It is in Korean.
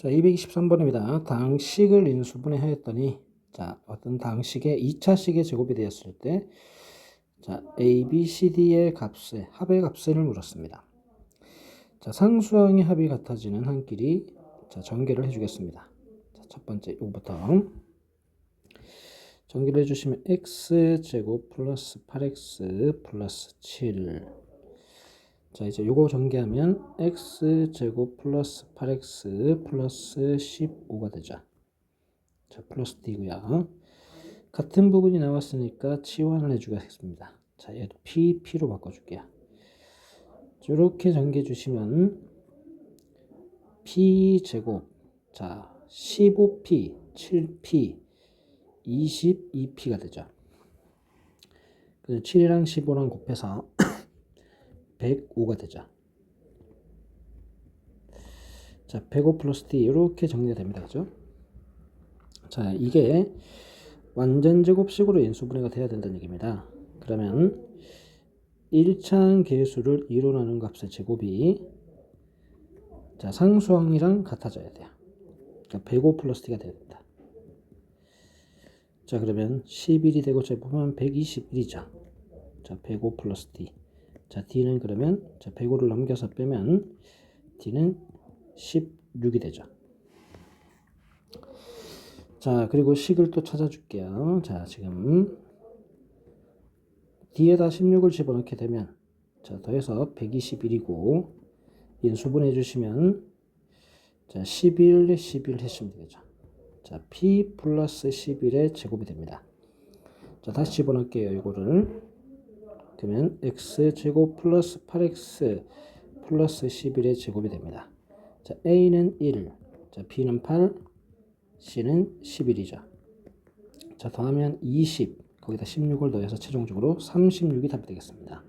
자, 223번입니다. 당식을 인수분해 하였더니, 자, 어떤 당식의 2차식의 제곱이 되었을 때, 자, A, B, C, D의 값의 합의 값을 물었습니다. 자, 상수항의 합이 같아지는 한 길이, 자, 전개를 해주겠습니다. 자, 첫 번째, 요거부터. 전개를 해주시면 x제곱 플러스 8x 플러스 7 자 이제 요거 전개하면 x제곱 플러스 8x 플러스 15가 되죠. 자 플러스 d고요. 같은 부분이 나왔으니까 치환을 해주겠습니다. 자 얘도 p, p로 바꿔줄게요. 이렇게 전개해 주시면 p제곱 자 15p 7p 22p가 되죠. 그 7이랑 15랑 곱해서 105가 되죠. 자, 105 플러스 D 이렇게 정리가 됩니다. 그죠? 자, 이게 완전 제곱식으로 인수분해가 돼야 된다는 얘기입니다. 그러면 1차항 계수를 2로 나눈 값의 제곱이 자, 상수항이랑 같아져야 돼요. 그러니까 105 플러스 D가 돼야 된다. 자 그러면 11이 되고 제곱하면 121이죠. 자 105 플러스 D. 자 D는 그러면 자 105를 넘겨서 빼면 D는 16이 되죠. 자 그리고 식을 또 찾아줄게요. 자 지금 D에다 16을 집어넣게 되면 자 더해서 121이고 인수분해 주시면 자 11, 11 했으면 되겠죠. 자, p 플러스 11의 제곱이 됩니다. 자, 다시 집어넣을게요. 이거를. 그러면 x 제곱 플러스 8x 플러스 11의 제곱이 됩니다. 자, a는 1, 자, b는 8, c는 11이죠. 자, 더하면 20, 거기다 16을 더해서 최종적으로 36이 답이 되겠습니다.